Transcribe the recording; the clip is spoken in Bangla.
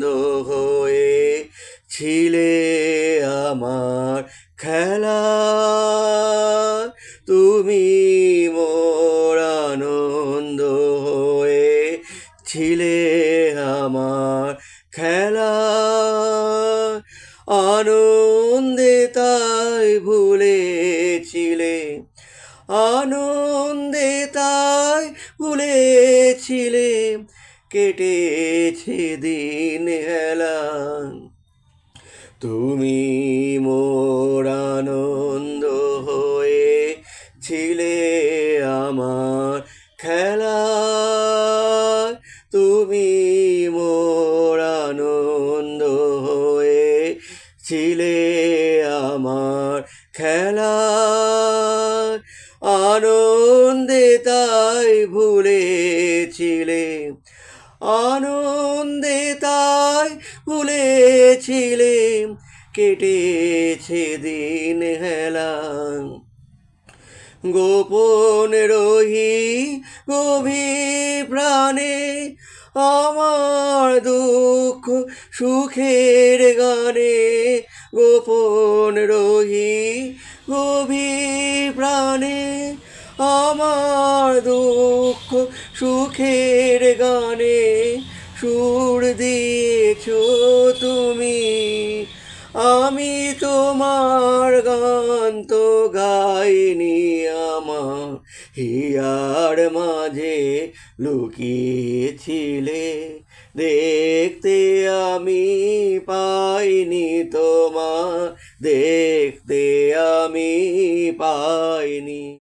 আনন্দ হয়ে ছিলে আমার খেলা। তুমি মোর আনন্দ হয়ে ছিলে আমার খেলা। আনন্দে তাই ভুলেছিলে। আনন্দে তাই ভুলেছিলে। কেটেছে দিন হেলা তুমি মোর আনন্দ হয়ে ছিলে আমার খেলা তুমি মোর আনন্দ হয়ে ছিলে আমার খেলা আনন্দে তাই ভুলেছিলে আনন্দে তাই ভুলেছিলে কেটেছে দিন হেলা। গোপন রহি গভীর প্রাণে আমার দুঃখ সুখের গানে গোপন রহি গভীর প্রাণে আমার দুঃখ সুখের গানে সুর দিয়েছ তুমি। আমি তোমার গান তো গাইনি আমার হিয়ার মাঝে লুকিয়েছিলে। দেখতে আমি পাইনি তোমার, দেখতে আমি পাইনি।